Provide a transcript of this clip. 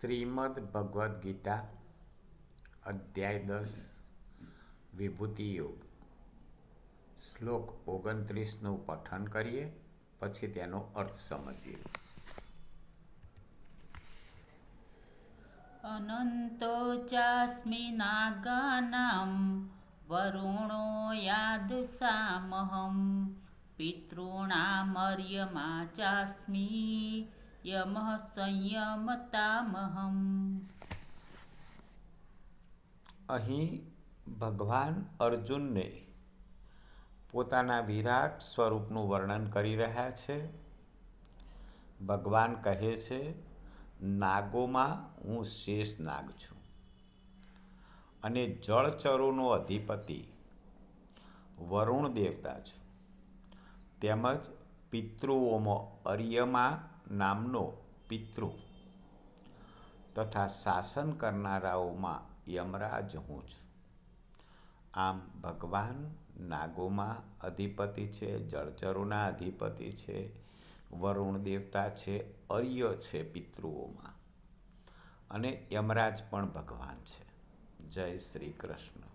શ્રીમદ ભગવદ્ ગીતા, અધ્યાય દસ, વિભૂતિ યોગ. શ્લોક ઓગણત્રીસનું પઠન કરીએ, પછી તેનો અર્થ સમજીએ. અનંતો ચાસ્મિ નાગાનાં વરુણો યાદસામહં પિતॄણામર્યમા ચાસ્મિ યમઃ સંયમતામહં અહીં ભગવાન અર્જુનને પોતાના વિરાટ સ્વરૂપનું વર્ણન કરી રહ્યા છે. ભગવાન કહે છે, નાગોમાં હું શેષ નાગ છું અને જળચરોનો અધિપતિ, વરુણ દેવતા છું. તેમજ પિતૃઓમાં અર્યમા નામનો પિતૃ તથા શાસન કરનારાઓમાં યમરાજ હું છું. આમ ભગવાન નાગોમાં અધિપતિ છે, જળચરોના અધિપતિ છે, વરુણ દેવતા છે, અર્ય છે પિતૃઓમાં. અને યમરાજ પણ ભગવાન છે. જય શ્રી કૃષ્ણ.